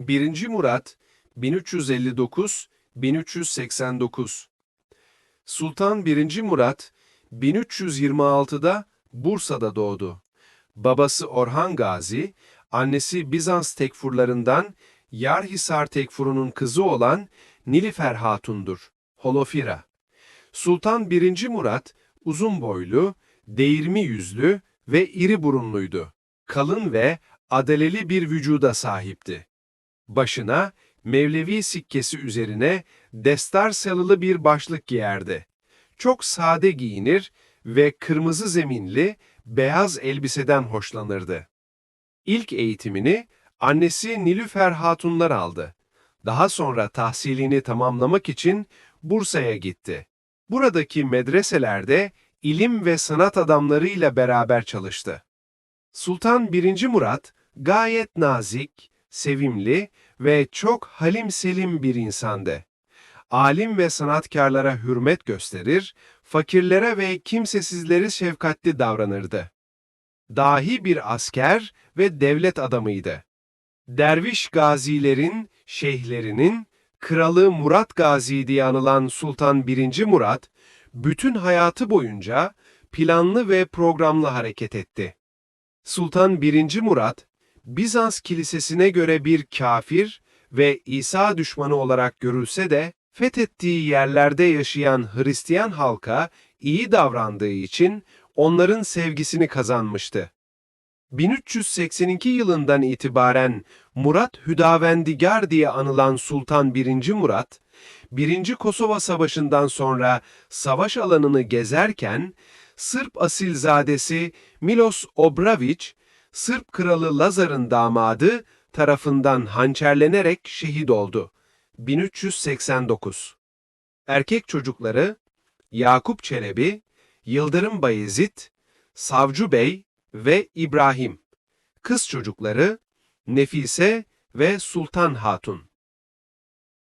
1. Murat 1359-1389 Sultan 1. Murat 1326'da Bursa'da doğdu. Babası Orhan Gazi, annesi Bizans tekfurlarından Yarhisar tekfurunun kızı olan Nilüfer Hatun'dur. Holofira. Sultan 1. Murat uzun boylu, değirmi yüzlü ve iri burunluydu. Kalın ve adaleli bir vücuda sahipti. Başına Mevlevi sikkesi üzerine destar salılı bir başlık giyerdi. Çok sade giyinir ve kırmızı zeminli beyaz elbiseden hoşlanırdı. İlk eğitimini annesi Nilüfer Hatunlar aldı. Daha sonra tahsilini tamamlamak için Bursa'ya gitti. Buradaki medreselerde ilim ve sanat adamlarıyla beraber çalıştı. Sultan 1. Murat gayet nazik, sevimli ve çok halim selim bir insandı. Alim ve sanatkarlara hürmet gösterir, fakirlere ve kimsesizlere şefkatli davranırdı. Dahi bir asker ve devlet adamıydı. Derviş gazilerin, şeyhlerinin, kralı Murat Gazi diye anılan Sultan 1. Murat, bütün hayatı boyunca planlı ve programlı hareket etti. Sultan 1. Murat, Bizans kilisesine göre bir kafir ve İsa düşmanı olarak görülse de, fethettiği yerlerde yaşayan Hristiyan halka iyi davrandığı için onların sevgisini kazanmıştı. 1382 yılından itibaren Murat Hüdavendigar diye anılan Sultan 1. Murat, 1. Kosova Savaşı'ndan sonra savaş alanını gezerken, Sırp asilzadesi Milos Obravić, Sırp kralı Lazar'ın damadı tarafından hançerlenerek şehit oldu. 1389 Erkek çocukları Yakup Çelebi, Yıldırım Bayezid, Savcı Bey ve İbrahim. Kız çocukları Nefise ve Sultan Hatun.